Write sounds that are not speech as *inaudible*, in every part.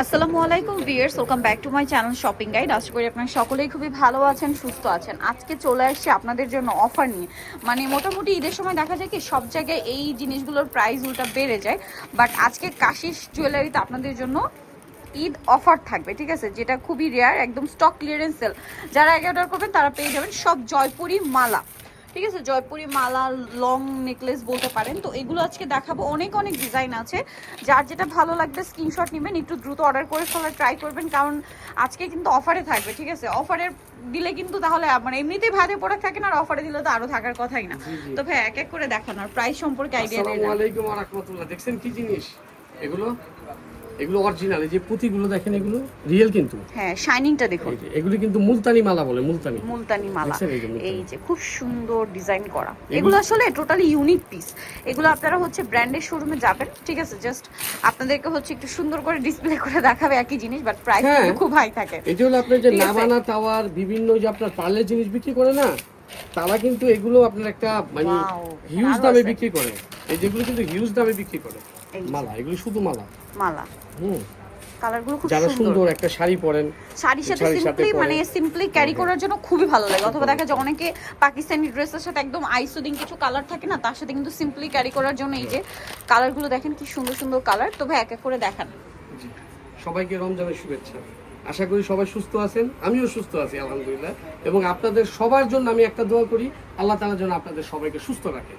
আসসালামু আলাইকুম viewers welcome back to my channel shopping guide আশা করি আপনারা সকলেই খুবই ভালো আছেন, সুস্থ আছেন। আজকে চলে আসছি আপনাদের জন্য অফার নিয়ে। মানে মোটামুটি ঈদের সময় দেখা যায় কি, সব জায়গায় এই জিনিসগুলোর প্রাইস উল্টা বেড়ে যায়। বাট আজকে কাশিস জুয়েলারিতে আপনাদের জন্য ঈদ অফার থাকবে, ঠিক আছে? যেটা খুবই রেয়ার একদম স্টক ক্লিয়ারেন্স সেল যারা আগে অর্ডার করবেন, তারা পেয়ে যাবেন সব জয়পুরি মালা। ঠিক আছে জয়পুরি মালা লং নেকলেস বলতে পারেন। তো এগুলো আজকে দেখাবো। অনেক অনেক ডিজাইন আছে। যার যেটা ভালো লাগবে স্ক্রিনশট নেবেন একটু দ্রুত অর্ডার করে ফেলার ট্রাই করবেন। কারণ আজকে কিন্তু অফারে থাকবে ঠিক আছে? অফারে দিলে কিন্তু তাহলে মানে এমনিতেই ভাজে প্রোডাক্ট থাকে না আর অফারে দিলে তো আরও থাকার কথাই না। তো ভাই এক এক করে দেখানোর প্রাইস সম্পর্কে আইডিয়া আসসালামু দেন আলাইকুম ওয়া রাহমাতুল্লাহ। দেখছেন কি জিনিস? এগুলো? এগুলো অরিজিনাল এই যে পুঁতিগুলো দেখেন এগুলো রিয়েল কিন্তু। হ্যাঁ শাইনিংটা দেখুন। এই যে, এগুলি কিন্তু মুলতানি মালা বলে মুলতানি। মুলতানি মালা। এই যে? এই যে খুব সুন্দর ডিজাইন করা। এগুলো আসলে টোটালি ইউনিক পিস এগুলো আপনারা হচ্ছে ব্র্যান্ডের শোরুমে যাবেন ঠিক আছে? জাস্ট আপনাদেরকে হচ্ছে একটু সুন্দর করে ডিসপ্লে করে দেখাবে একই জিনিস বাট প্রাইস হ্যাঁ। কিন্তু খুব হাই থাকে। এটা হলো আপনার যে নাবানা টাওয়ার বিভিন্ন যে আপনার পার্লের জিনিস বিক্রি করে না তারা কিন্তু এগুলো আপনার একটা মানে হিউজ দামে বিক্রি করে। এই যেগুলো কিন্তু হিউজ দামে বিক্রি করে। এই যে। মালা এগুলো শুধু মালা? মালা। হুম। কালারগুলো খুব যারা সুন্দর। একটা শাড়ি পরেন শাড়ির সাথে সিম্পলি মানে সিম্পলি ক্যারি করার জন্য খুবই ভালো লাগে। অথবা দেখা যায় অনেকে পাকিস্তানি ড্রেসের সাথে একদম আইসোদিং কিছু কালার থাকে না তার সাথে কিন্তু সিম্পলি ক্যারি করার জন্য এই যে কালারগুলো দেখেন কি সুন্দর সুন্দর কালার। তো ভাই এক এক করে দেখান। সবাইকে রমজানের শুভেচ্ছা। আশা করি সবাই সুস্থ আছেন। আমিও সুস্থ আছি আলহামদুলিল্লাহ। এবং আপনাদের সবার জন্য আমি একটা দোয়া করি আল্লাহ তাআলা যেন আপনাদের সবাইকে সুস্থ রাখে।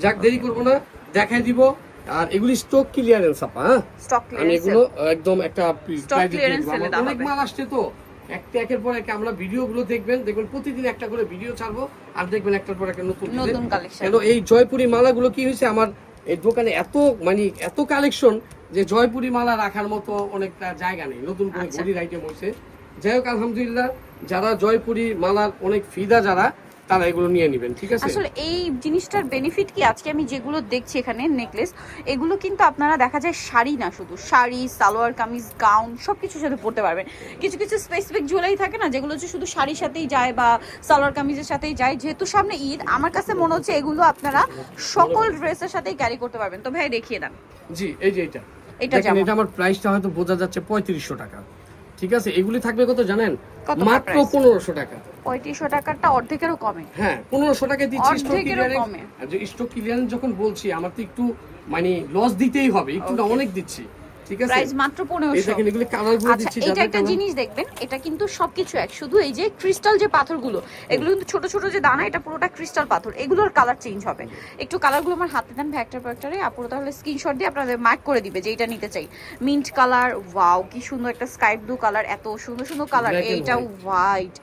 যাক দেরি করব না। দেখাই দিব। আর এগুলি স্টক ক্লিয়ারেন্স আপা হ্যাঁ? স্টক আমি এগুলো একদম একটা sale এ আমার দেওয়া অনেক মাল আসছে তো একটা একের পর এক আমরা ভিডিওগুলো দেখবেন দেখবেন প্রতিদিন একটা করে ভিডিও ছাড়বো আর দেখবেন একটার পর একটা নতুন নতুন collection। কেন এই জয়পুরি মালাগুলো কি হয়েছে? আমার এই দোকানে এত মানে এত কালেকশন যে জয়পুরি মালা রাখার মতো অনেকটা জায়গা নেই। নতুন করে আচ্ছা। ঘড়ির আইটেম হয়েছে। যাই হোক আলহামদুলিল্লাহ যারা জয়পুরি মালার অনেক ফিদা যারা তারা এগুলো নিয়ে নেবেন ঠিক আছে? আসলে এই জিনিসটার বেনিফিট কি? আজকে আমি যেগুলো দেখছি এখানে নেকলেস এগুলো কিন্তু আপনারা দেখা যায় শাড়ি না শুধু শাড়ি সালোয়ার কামিজ গাউন সব কিছুর সাথে পরতে পারবেন। কিছু কিছু স্পেসিফিক জুয়েলারি থাকে না যেগুলো হচ্ছে শুধু শাড়ির সাথেই যায় বা সালোয়ার কামিজের সাথেই যায়। যেহেতু সামনে ঈদ আমার কাছে মনে হচ্ছে এগুলো আপনারা সকল ড্রেসের সাথেই ক্যারি করতে পারবেন। তো ভাই দেখিয়ে দেন। জি এই যে এটা। এটা যেমন? এটা আমার প্রাইসটা হয়তো বোঝা যাচ্ছে পঁয়ত্রিশশো টাকা। ঠিক আছে? এগুলি থাকবে কত জানেন? মাত্র পনেরোশো টাকা। পঁয়ত্রিশশো টাকারটা অর্ধেকেরও কমে। হ্যাঁ পনেরোশো টাকা দিচ্ছি স্টক ক্লিয়ারেন্স। স্টক ক্লিয়ারেন্স যখন বলছি আমার তো একটু মানে লস দিতেই হবে একটু না অনেক দিচ্ছি ঠিক আছে? প্রাইস মাত্র এই পনেরোশো দেখেন এগুলি কালারগুলো আচ্ছা দিচ্ছি এটা একটা জিনিস দেখবেন এটা কিন্তু সবকিছু এক। শুধু এই যে ক্রিস্টাল যে পাথরগুলো এগুলো কিন্তু ছোট ছোট যে দানা এটা পুরোটা ক্রিস্টাল পাথর এগুলোর কালার চেঞ্জ হবে। একটু কালারগুলো আমার হাতে দেন ভ্যাক্টর ভ্যাক্টরে আপুরো তাহলে স্ক্রিনশট দিয়ে আপনাদের মার্ক করে দিবে যে এটা নিতে চাই। মিন্ট কালার ওয়াও কি সুন্দর একটা স্কাই ব্লু কালার এত সুন্দর সুন্দর কালার এইটা হোয়াইট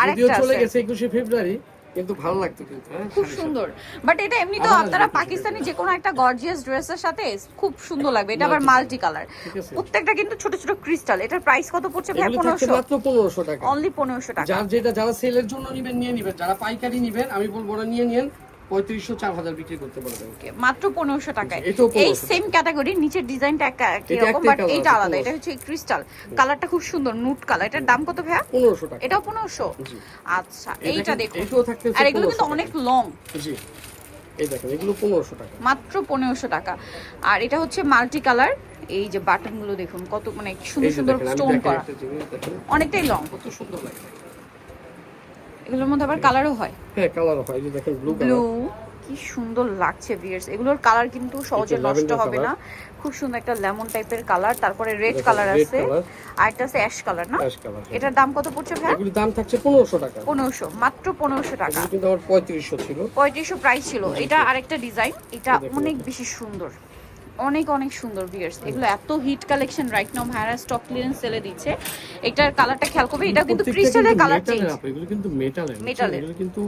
আর একটা চলে গেছে একুশে ফেব্রুয়ারি কিন্তু ভালো লাগতো কিন্তু হ্যাঁ খুব সুন্দর। বাট এটা এমনি তো আপনারা পাকিস্তানি যে কোনো একটা গর্জিয়াস ড্রেসের সাথে খুব সুন্দর লাগবে। এটা আবার মাল্টি কালার প্রত্যেকটা কিন্তু ছোট ছোট ক্রিস্টাল এটার প্রাইস কত পড়ছে ভাই মাত্র টাকা। অনলি টাকা। যার যেটা যারা সেলের জন্য নিবেন নিয়ে নিবেন। যারা পাইকারি নিবেন আমি বলব ওরা নিয়ে নিন। পঁয়ত্রিশশো চার হাজার বিক্রি করতে পারবেন মাত্র পনেরোশো টাকায়। এই সেম ক্যাটাগরি নিচের ডিজাইনটা একটা এটা বাট colour আলাদা। এটা হচ্ছে ক্রিস্টাল কালারটা খুব সুন্দর নুট কালার এটার দাম কত ভাইয়া? পনেরোশো টাকা। এটাও পনেরোশো? আচ্ছা এইটা দেখুন। আর এগুলো কিন্তু অনেক লং জি। এই দেখেন এগুলো পনেরোশো টাকা। মাত্র পনেরোশো টাকা। আর এটা হচ্ছে মাল্টি কালার এই যে বাটনগুলো দেখুন কত মানে সুন্দর সুন্দর স্টোন করা। অনেকটাই লং কত সুন্দর লাগে। এগুলোর মধ্যে আবার কালারও হয়। হ্যাঁ কালার হয়। এই যে দেখেন ব্লু ব্লু কি সুন্দর লাগছে ভিয়ার্স এগুলোর কালার কিন্তু সহজে নষ্ট হবে না। খুব সুন্দর একটা লেমন টাইপের কালার তারপরে রেড কালার আছে। আর একটা আছে অ্যাশ কালার না? কালার এটার দাম কত পড়ছে ভাই এগুলির দাম থাকছে পনেরোশো টাকা। পনেরোশো মাত্র পনেরোশো টাকা। কিন্তু আমার পঁয়ত্রিশশো ছিল। পঁয়ত্রিশশো প্রাইস ছিল। এটা আরেকটা ডিজাইন এটা অনেক বেশি সুন্দর। অনেক অনেক সুন্দর ভিয়ার্স এগুলো এত হিট কালেকশন রাইট নাও ভাইরা স্টক ক্লিয়ারেন্স সেলে দিচ্ছে। এটার কালারটা খেয়াল করবে এটা কিন্তু ক্রিস্টালের কালার চেঞ্জ এগুলো কিন্তু মেটালের Metal-এর। এগুলো কিন্তু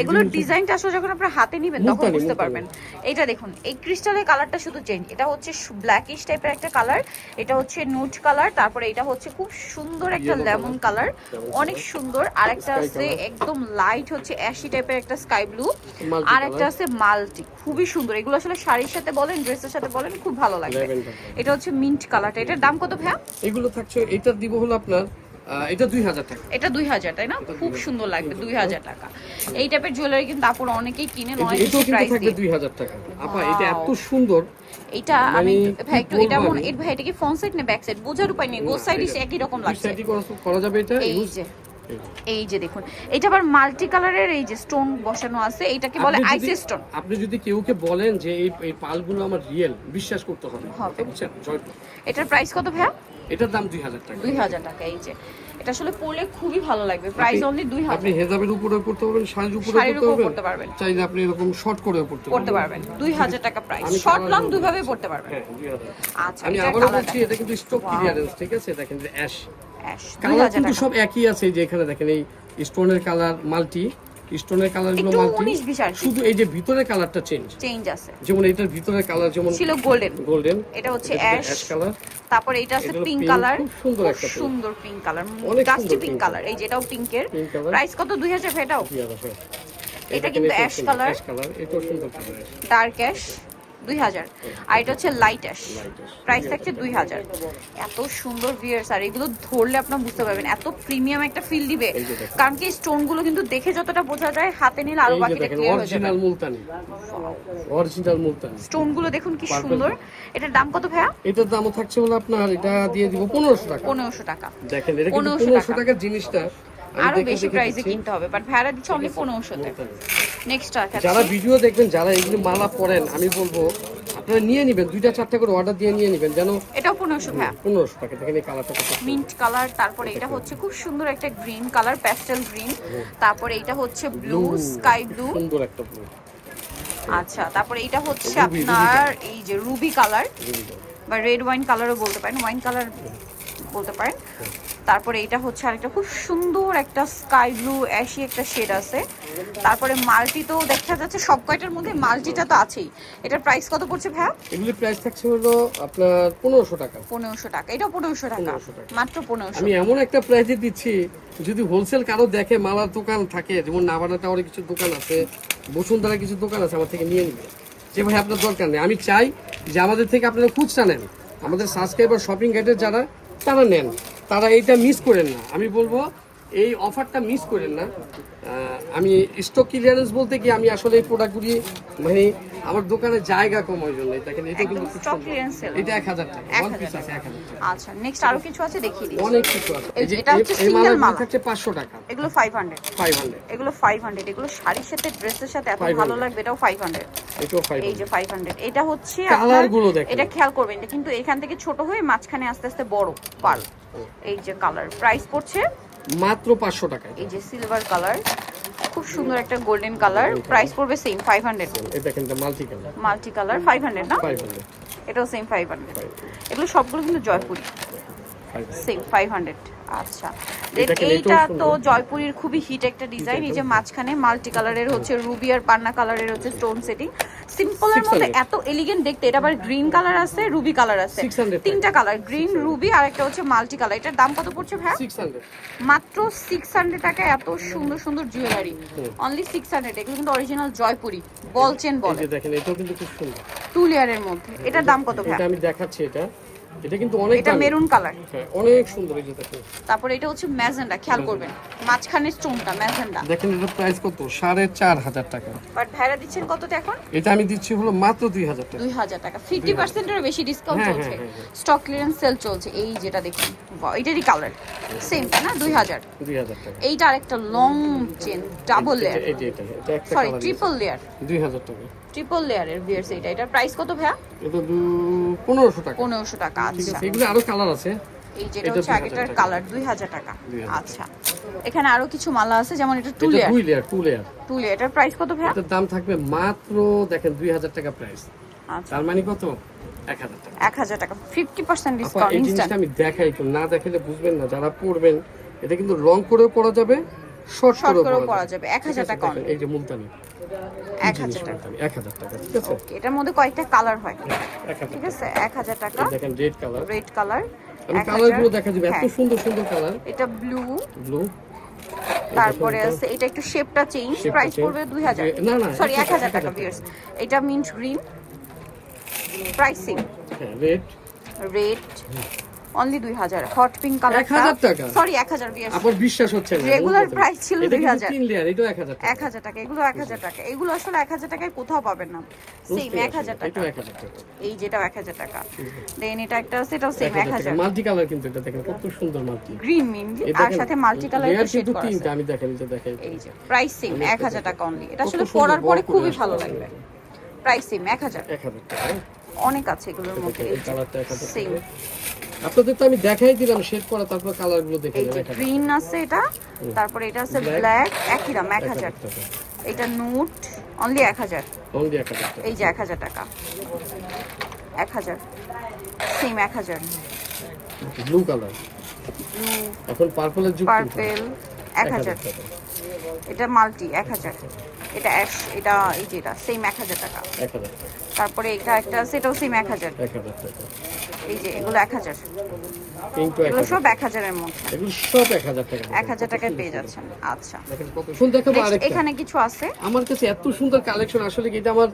এগুলোর ডিজাইনটা আসলে যখন আপনারা হাতে নিবেন তখন বুঝতে পারবেন। এটা দেখুন এই ক্রিস্টালের কালারটা শুধু চেঞ্জ এটা হচ্ছে ব্ল্যাকিশ টাইপের একটা কালার এটা হচ্ছে নুট কালার তারপরে এটা হচ্ছে খুব সুন্দর একটা লেমন কালার অনেক সুন্দর। আর একটা আছে একদম লাইট হচ্ছে অ্যাশি টাইপের একটা স্কাই ব্লু আর একটা আছে মাল্টি খুবই সুন্দর। এগুলো আসলে শাড়ির সাথে বলেন ড্রেসের সাথে বলেন খুব ভালো লাগবে। এটা হচ্ছে মিন্ট কালারটা এটার দাম কত ভাইয়া? এগুলো থাকছে এটার দিব হলো আপনার এটা দুই হাজার টাকা। এটা দুই হাজার তাই না? খুব সুন্দর লাগবে দুই হাজার। টাকা। এই টাইপের জুয়েলারি কিন্তু আপুর অনেকেই কিনে এই যে অনেক এটাও কিন্তু থাকবে দুই হাজার টাকা। আপা এটা এত সুন্দর। এটা আমি মানে ভাই একটু এটা মনে ভাই এটা কি ফ্রন্ট সাইড না ব্যাক সাইড বোঝার উপায় নেই বোথ সাইডই একই রকম লাগছে। করা যাবে এটা এই যে। এই যে। দেখুন এটা আবার মাল্টি কালারের এই যে স্টোন বসানো আছে এটাকে বলে আইসি স্টোন আপনি যদি কেউকে বলেন যে এই এই পালগুলো আমার রিয়েল বিশ্বাস করতে হবে। বুঝছেন? এটার প্রাইস কত ভাইয়া? এটার দাম দুই হাজার টাকা। দুই হাজার টাকা এই যে। এটা আসলে পরলে খুবই ভালো লাগবে। প্রাইস অনলি 2000 আপনি হেজাবের উপরে পড়তে পারবেন শাড়ির উপরে পড়তে পারবেন। পারবেন। চাইলে আপনি এরকম শর্ট করেও পড়তে পড়তে পারবেন। দুই হাজার টাকা প্রাইস শর্ট লং দুই ভাবে পড়তে পারবেন। হ্যাঁ আচ্ছা আমি আবারো বলছি এটা কিন্তু স্টক ক্লিয়ারেন্স ঠিক আছে? দেখেন যে অ্যাশ অ্যাশ কালার কিন্তু সব একই আছে এই যে এখানে দেখেন এই স্টোনের কালার মাল্টি স্টোনের কালারগুলো শুধু এই যে ভিতরের কালারটা চেঞ্জ চেঞ্জ আছে। যেমন এটার ভিতরের কালার যেমন ছিল গোল্ডেন গোল্ডেন এটা হচ্ছে অ্যাশ কালার তারপর এটা আছে পিঙ্ক কালার সুন্দর একটা সুন্দর পিঙ্ক কালার গাছটি পিঙ্ক কালার এই যেটাও পিঙ্কের প্রাইস কত? দুই হাজার এটাও। এটা কিন্তু অ্যাশ কালার অ্যাশ কালার এটাও সুন্দর কালার ডার্ক অ্যাশ দুই হাজার। আর এটা হচ্ছে লাইট অ্যাশ প্রাইস থাকছে দুই হাজার। এত সুন্দর ভিয়ার্স আর এগুলো ধরলে আপনার বুঝতে পারবেন এত প্রিমিয়াম একটা ফিল দিবে। কারণ কি স্টোনগুলো কিন্তু দেখে যতটা বোঝা যায় হাতে নিলে আরও বাকিটা ক্লিয়ার হয়ে যাবে। অরিজিনাল মুলতানি। অরিজিনাল মুলতানি। স্টোনগুলো দেখুন কি সুন্দর। এটার দাম কত ভাইয়া? এটার দামও থাকছে হলো আপনার এটা দিয়ে দিব পনেরোশো টাকা। পনেরোশো টাকা। দেখেন এটা কিন্তু 1500 টাকার জিনিসটা আরও বেশি প্রাইসে কিনতে হবে বাট ভাড়া দিচ্ছে অনলি পনেরোশোতে। নেক্সট যারা ভিডিও দেখবেন যারা এগুলো মালা পরেন আমি বলব আপনারা নিয়ে নেবেন দুইটা চারটা করে অর্ডার দিয়ে নিয়ে নেবেন যেন এটাও পনেরোশো ভাইয়া পনেরোশো টাকা দেখেন এই কালারটা মিন্ট কালার তারপরে এটা হচ্ছে খুব সুন্দর একটা গ্রিন কালার প্যাস্টেল গ্রিন তারপরে এটা হচ্ছে ব্লু স্কাই ব্লু সুন্দর একটা ব্লু আচ্ছা তারপরে এটা হচ্ছে আপনার এই যে রুবি কালার বা রেড ওয়াইন কালারও বলতে পারেন ওয়াইন কালার বলতে পারেন। তারপরে এটা হচ্ছে আরেকটা খুব সুন্দর একটা স্কাই ব্লু অ্যাশি একটা শেড আছে। তারপরে মাল্টি তো দেখা যাচ্ছে সব কয়টার মধ্যে মাল্টিটা তো আছেই। এটার প্রাইস কত পড়ছে ভাইয়া? এগুলি প্রাইস থাকছে হলো আপনার পনেরোশো টাকা। পনেরোশো টাকা। এটা পনেরোশো টাকা। 1500 টাকা। মাত্র পনেরোশো। আমি এমন একটা প্রাইজে দিচ্ছি যদি হোলসেল কারও দেখে মালার দোকান থাকে যেমন নাভানা টাওয়ারে কিছু দোকান আছে বসুন্ধরা কিছু দোকান আছে আমার থেকে নিয়ে নিবে। যে ভাই আপনার দরকার নেই। আমি চাই যে আমাদের থেকে আপনারা খুচরা নেন। আমাদের সাবস্ক্রাইবার শপিং গাইডের যারা তারা নেন। তারা এইটা মিস করেন না। আমি বলব এই অফারটা মিস করেন না। আমি স্টক ক্লিয়ারেন্স বলতে কি আমি আসলে এই প্রোডাক্টগুলি মানে আমার দোকানে জায়গা কম ওই জন্য দেখেন এটা কিন্তু stock সুন্দর। clearance এটা এক হাজার টাকা এক ওয়ান পিস আছে টাকা। এক হাজার টাকা। আচ্ছা নেক্সট আরও কিছু আছে দেখিয়ে দিই অনেক কিছু আছে। এই যে এটা হচ্ছে মালাগুলো মালা। থাকছে পাঁচশো টাকা। এগুলো ফাইভ হান্ড্রেড ফাইভ হান্ড্রেড এগুলো ফাইভ হান্ড্রেড এগুলো শাড়ির সাথে ড্রেসের সাথে এত ভালো লাগবে এটাও ফাইভ হান্ড্রেড এটাও ফাইভ এই যে ফাইভ হান্ড্রেড এটা হচ্ছে আপনারগুলো দেখেন। এটা খেয়াল করবেন কিন্তু এখান থেকে ছোট হয়ে মাঝখানে আস্তে আস্তে বড় পাল। এই যে কালার প্রাইস পড়ছে মাত্র পাঁচশো টাকা এই যে সিলভার কালার খুব সুন্দর একটা গোল্ডেন কালার প্রাইস পড়বে সেম ফাইভ হান্ড্রেড কিন্তু multi colour multi colour five hundred না? ফাইভ হান্ড্রেড এটাও সেম ফাইভ হান্ড্রেড এগুলো সবগুলো কিন্তু জয়পুরি। সেম ফাইভ হান্ড্রেড আচ্ছা। এইটা তো জয়পুরীর খুবই হিট একটা ডিজাইন এই যে মাঝখানে মাল্টি কালারের হচ্ছে রুবি আর পান্না কালারের হচ্ছে স্টোন সেটিং সিম্পলের মধ্যে এত এলিগেন্ট দেখতে এটা আবার গ্রিন কালার আছে রুবি কালার আছে। তিনটা কালার গ্রিন রুবি আর একটা হচ্ছে মাল্টি কালার এটার দাম কত পড়ছে ভাই মাত্র সিক্স হান্ড্রেড টাকা এত সুন্দর সুন্দর জুয়েলারি অনলি সিক্স হান্ড্রেড এগুলো কিন্তু অরিজিনাল জয়পুরি। বল চেন বলে। দেখেন এটাও কিন্তু খুব সুন্দর। টু লেয়ারের মধ্যে। এটার দাম কত ভাই আমি দেখাচ্ছি এটা। এটা কিন্তু অনেক এটা মেরুন কালার। হ্যাঁ, অনেক সুন্দর এই দেখেন তারপরে এটা হচ্ছে ম্যাজেন্ডা খেয়াল করবেন। মাঝখানে স্টোনটা ম্যাজেন্ডা। দেখেন এটার প্রাইস কত? সাড়ে চার হাজার টাকা। বাট ভাড়া দিচ্ছেন কততে এখন? এটা আমি দিচ্ছি হলো মাত্র দুই হাজার টাকা। দুই হাজার টাকা। ফিফটি পার্সেন্টেরও বেশি ডিসকাউন্ট হ্যাঁ, চলছে। স্টক ক্লিয়ারেন্স সেল চলছে। এই যেটা দেখুন এটারই কালার সেম তাই না? দুই হাজার। দুই হাজার টাকা। এইটা আরেকটা লং চেন ডাবল লেয়ার এটা এটা সরি ট্রিপল লেয়ার দুই হাজার টাকা। ট্রিপল লেয়ারের বিয়ার্স এইটা এটার প্রাইস কত ভাইয়া? এটা দু পনেরোশো টাকা। পনেরোশো টাকা ঠিক আচ্ছা। এগুলো আরও কালার আছে। এই যেটা এটা হচ্ছে আগেটার কালার দুই হাজার টাকা। আচ্ছা। এখানে আরও কিছু মালা আছে যেমন এটা টু লেয়ার দুই layer two layer two layer এটার প্রাইস কত ভাইয়া? এটার দাম থাকবে মাত্র দেখেন দুই হাজার টাকা প্রাইস আচ্ছা। তার মানে কত? এক হাজার টাকা। এক হাজার টাকা ফিফটি পার্সেন্ট আপা, ডিসকাউন্ট এই ইনস্ট্যান্ট আমি দেখাই একটু না দেখালে বুঝবেন না যারা পড়বেন এটা কিন্তু লং করেও পড়া যাবে শর্ট করেও পড়া যাবে। যাবে এক হাজার টাকা এই যে মুলতানি। এক হাজার টাকা এক হাজার টাকা ঠিক আছে? এটার মধ্যে কয়েকটা কালার হয়। ঠিক আছে? এক হাজার টাকা। দেখেন রেড কালার রেড কালার আমি কালার দেখা যাবে এত হ্যাঁ। সুন্দর সুন্দর কালার এটা ব্লু ব্লু তারপরে আছে এটা একটু শেপটা চেঞ্জ প্রাইস পড়বে দুই হাজার। না, না, সরি এক 1000 হাজার টাকা ভিউয়ার্স এটা mint green pricing red red only দুই হাজার হট পিঙ্ক কালার 1000 টাকা? সরি এক হাজার বিয়ার আপনার বিশ্বাস হচ্ছে না Regular price ছিল এটা কিন্তু 2000 তিন লেয়ার এটাও 1000 টাকা এক হাজার টাকা এগুলো এক হাজার টাকা এগুলো আসলে এক হাজার টাকায় কোথাও পাবেন না সেম এক হাজার টাকা এটাও 1000 টাকা এই হাজার টাকা দেন এটা একটা আছে এটাও সেম এক হাজার মাল্টি কালার কিন্তু এটা দেখেন কত সুন্দর মাল্টি গ্রিন মিন্ট আর সাথে মাল্টি কালার লেয়ার কিন্তু তিনটা আমি দেখেন এটা দেখাই এই যে প্রাইস সেম এক হাজার টাকা অনলি এটা আসলে পরার পরে খুবই ভালো লাগবে প্রাইস সেম এক হাজার 1000 টাকা অনেক আছে এগুলোর মধ্যে 1000 সেম আপনাদের তো আমি দেখাই দিলাম শেড করা তারপর কালারগুলো দেখে নেবেন 1000 গ্রিন আছে এটা তারপরে এটা আছে ব্ল্যাক একই দাম এক হাজার। টাকা। এটা নোট অনলি এক হাজার। অনলি 1000 টাকা। এই যে এক হাজার টাকা। এক হাজার। সেম এক হাজার। ব্লু কালার এখন পার্পলের যুগ। পার্পেল এক হাজার। টাকা। এটা মাল্টি এক হাজার। এটা অ্যাশ এটা এই যে এটা সেম এক হাজার টাকা। 1000 টাকা। তারপরে এটা একটা আছে এটাও সেম এক হাজার 1000 এই যে এগুলো এক হাজার। এগুলো সব এক হাজারের মধ্যে। এগুলো সব 1000 টাকা এক হাজার টাকায় পেয়ে যাচ্ছেন। আচ্ছা। সুন্দর। দেখাবো এখানে কিছু আছে? আমার কাছে এত সুন্দর কালেকশন আসলে কি এটা আমার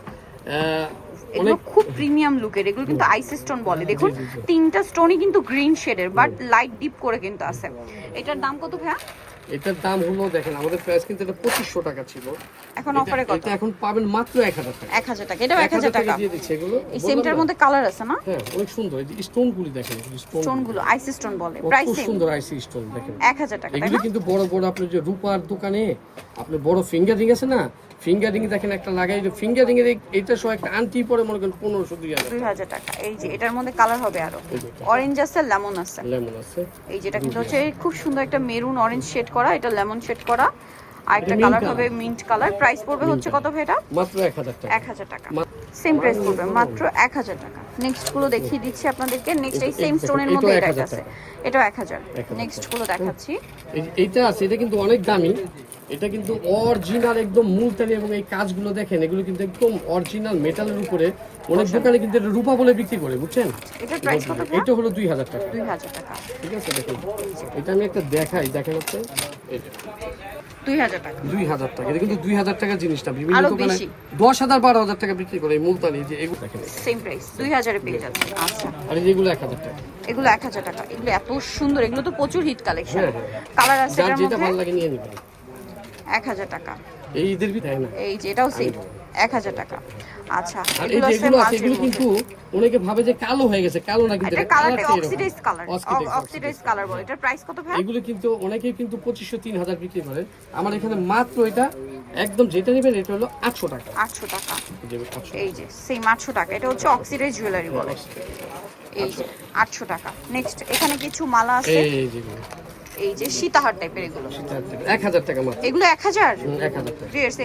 এগুলো খুব প্রিমিয়াম লুকের এগুলো কিন্তু আইস স্টোন বলে। দেখুন তিনটা স্টোনই কিন্তু গ্রিন শেডের বাট লাইট ডিপ করে কিন্তু আছে। এটার দাম কত ভাইয়া? এটার দাম হলো দেখেন আমাদের প্রাইস কিন্তু এটা পঁচিশশো টাকা ছিল। এখন অফারে কত? এটা এখন পাবেন মাত্র এক হাজার টাকা। এক হাজার টাকা এটাও এক হাজার টাকা দিয়ে দিচ্ছে এগুলো। এই সেমটার মধ্যে কালার আছে না? হ্যাঁ অনেক সুন্দর। এই স্টোন গুলি দেখেন স্টোন স্টোনগুলো আইস স্টোন বলে প্রাইস খুব সুন্দর আইসি স্টোন দেখেন। এক হাজার টাকা এগুলো কিন্তু বড় বড় আপনি যে রূপার দোকানে আপনি বড় ফিঙ্গার রিং আছে না ফিঙ্গারিং দেখেন একটা লাগাই ফিঙ্গারিং এর এটা সহ একটা আনটি পরে মনে করেন পনেরোশো দুই হাজার দুই হাজার টাকা। এই যে এটার মধ্যে কালার হবে আরও। অরেঞ্জ আছে লেমন আছে। লেমন আছে। এই যেটা কিন্তু হচ্ছে খুব সুন্দর একটা মেরুন অরেঞ্জ শেড করা এটা লেমন শেড করা। আর একটা কালার হবে মিন্ট কালার প্রাইস পড়বে হচ্ছে কত ভাই এটা? মাত্র এক হাজার টাকা। এক হাজার টাকা। মা- সেম প্রাইস পড়বে মাত্র এক হাজার টাকা। নেক্সটগুলো দেখিয়ে দিচ্ছি আপনাদেরকে। নেক্সট এই সেম স্টোনের মধ্যে এটা আছে এটাও এক হাজার। 1000 নেক্সটগুলো দেখাচ্ছি। এই- এইটা আছে এটা কিন্তু অনেক দামি। এটা কিন্তু অরিজিনাল একদম মূলতানি এবং এই কাজগুলো দেখেন এগুলো কিন্তু একদম অরিজিনাল মেটালের উপরে। অনেক দোকানে কিন্তু এটা রূপা বলে বিক্রি করে বুঝছেন? এটার প্রাইস কত এটা হলো দুই হাজার টাকা। দুই হাজার টাকা। ঠিক আছে দেখুন। এটা আমি একটা দেখাই দেখা যাচ্ছে এটা দুই হাজার টাকা। এটা কিন্তু দুই হাজার টাকা জিনিসটা। বিভিন্ন দোকানে বেশি। দশ হাজার বারো হাজার টাকা বিক্রি করে এই মুলতানি যে এগুলো। দেখেন। সেম প্রাইস দুই হাজারে পেয়ে যাচ্ছে আচ্ছা। আর এগুলো যেগুলো এক হাজার টাকা। এগুলো এক হাজার টাকা। এগুলো এত সুন্দর। এগুলো তো প্রচুর হিট কালেকশন। কালার আছে যার এটার যেটা ভালো লাগে নিয়ে নেবেন। এক হাজার টাকা। এই ঈদের ভিতরে না? এই যে এটাও সেম এক হাজার টাকা। আচ্ছা আর এই যেগুলো আছে এগুলো কিন্তু অনেকে ভাবে যে কালো হয়ে গেছে কালো না কিন্তু এটা এটা কালারটা কালারটা অক্সিডাইজ কালার অক্সিডাইজ কালার বলে। এটার প্রাইস কত ভাই? এগুলো কিন্তু অনেকেই কিন্তু পঁচিশশো তিন হাজার বিক্রি করে। আমার এখানে মাত্র এটা একদম যেটা নেবেন এটা হলো আটশো টাকা। আটশো টাকা। এই যে 800 সেম টাকা। এটা হচ্ছে অক্সিডাইজ জুয়েলারি বলে। এই যে আটশো টাকা। নেক্সট এখানে কিছু মালা আছে। এই যে সীতাহার টাইপের এগুলো। এক হাজার টাকা মাত্র। এগুলো এক হাজার? টাকা।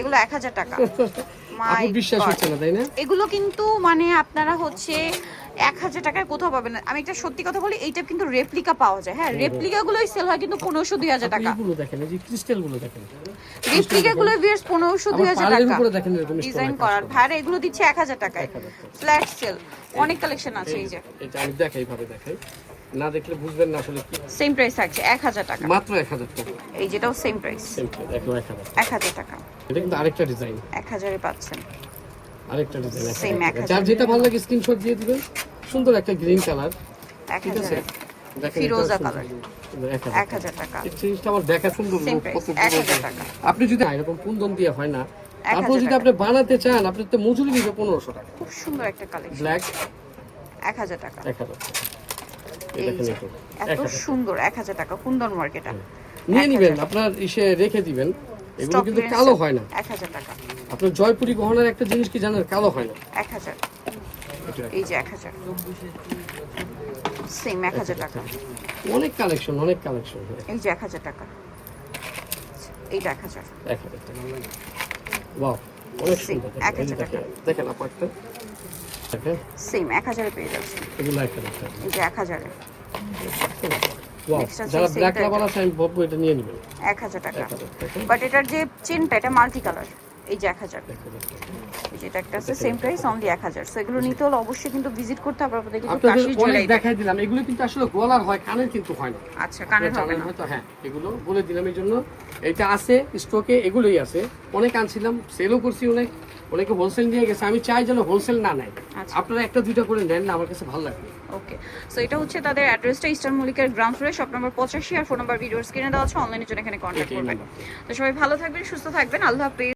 এগুলো এক হাজার টাকা। *laughs* My বিশ্বাস হচ্ছে না তাই না? এগুলো কিন্তু মানে আপনারা হচ্ছে এক হাজার টাকায় কোথাও পাবেন না। আমি একটা সত্যি কথা বলি এইটা কিন্তু রেপ্লিকা পাওয়া যায়। হ্যাঁ রেপ্লিকা গুলোই সেল হয় কিন্তু পনেরোশো দুই হাজার টাকা। এইগুলো দেখেন এই যে ক্রিস্টালগুলো দেখেন। রেপ্লিকা গুলো ভিয়ার্স পনেরোশো দুই হাজার টাকা। দেখেন ডিজাইন করার। করা। ভাই এগুলো দিচ্ছে এক হাজার টাকায়। ফ্ল্যাট সেল অনেক কালেকশন আছে এই যে। এটা আমি দেখাই এইভাবে দেখাই। না দেখলে বুঝবেন না আসলে কি সেম প্রাইস থাকছে এক হাজার টাকা মাত্র এক হাজার টাকা এই যেটাও সেম প্রাইস একদম এক হাজার টাকা এটা কিন্তু আরেকটা ডিজাইন এক হাজারে পাচ্ছেন আরেকটা ডিজাইন এক যার যেটা ভালো লাগে স্ক্রিনশট দিয়ে দিবেন সুন্দর একটা গ্রিন কালার এক ঠিক আছে ফিরোজা কালার টাকা এই জিনিসটা আমার দেখা সুন্দর কত। টাকা। আপনি যদি এরকম কুন্দন দিয়ে হয় না তারপর যদি আপনি বানাতে চান আপনি তো মজুরি দিবে পনেরোশো টাকা খুব সুন্দর একটা কালেকশন ব্ল্যাক এক হাজার টাকা এক হাজার এত সুন্দর এক হাজার টাকা কুন্দন মার্কেটা নিয়ে নিবেন আপনার ইসে রেখে দিবেন। এগুলো কিন্তু কালো হয় না। এক হাজার টাকা। আপনার জয়পুরি গহনার একটা জিনিস কি জানেন কালো হয় না? এক হাজার। এই যে এক হাজার। সেম এক হাজার টাকা। অনেক কালেকশন অনেক কালেকশন এই যে এক হাজার টাকা। এইটা এক হাজার। এক হাজার টাকা। বাহ অনেক সুন্দর। এক হাজার টাকা। দেখেন দেখেন আপু একটা দেখেন সেম এক হাজারে পেয়ে যাচ্ছে। এগুলো এক হাজার এই যে এক হাজারে। বাহ Next আছে যারা ব্ল্যাক লাভার আছে আমি বলব এটা নিয়ে নেবেন। এক হাজার টাকা। এক হাজার টাকা। বাট এটার যে চেনটা এটা মাল্টি কালার এই যে এক হাজার। এক হাজার টাকা। এই যে এটা একটা আছে সেম প্রাইস অনলি এক হাজার। সো এগুলো নিতে হলে অবশ্যই কিন্তু ভিজিট করতে হবে আপনাদের কিন্তু কাশি অনেক দেখাই দিলাম এগুলো কিন্তু আসলে গলার হয় কানের কিন্তু হয় না। আচ্ছা কানের হবে না। হয়তো হ্যাঁ এগুলো বলে দিলাম এই জন্য। এটা আছে স্টকে এগুলোই আছে। অনেক আনছিলাম সেলও করছি অনেক। অনেকে হোলসেল নিয়ে গেছে আমি চাই যেন হোলসেল না নেয়। আচ্ছা। আপনারা একটা দুইটা করে নেন না আমার কাছে ভালো লাগবে। ওকে। সো এটা হচ্ছে তাদের অ্যাড্রেসটা ইস্টার্ন মল্লিকের গ্রাউন্ড ফ্লোরে শপ নম্বর পঁচাশি আর ফোন নাম্বার ভিডিওর স্ক্রিনে দেওয়া আছে অনলাইনে জন্য এখানে কন্ট্যাক্ট করবেন। তো সবাই ভালো থাকবেন সুস্থ থাকবেন আল্লাহ হাফেজ।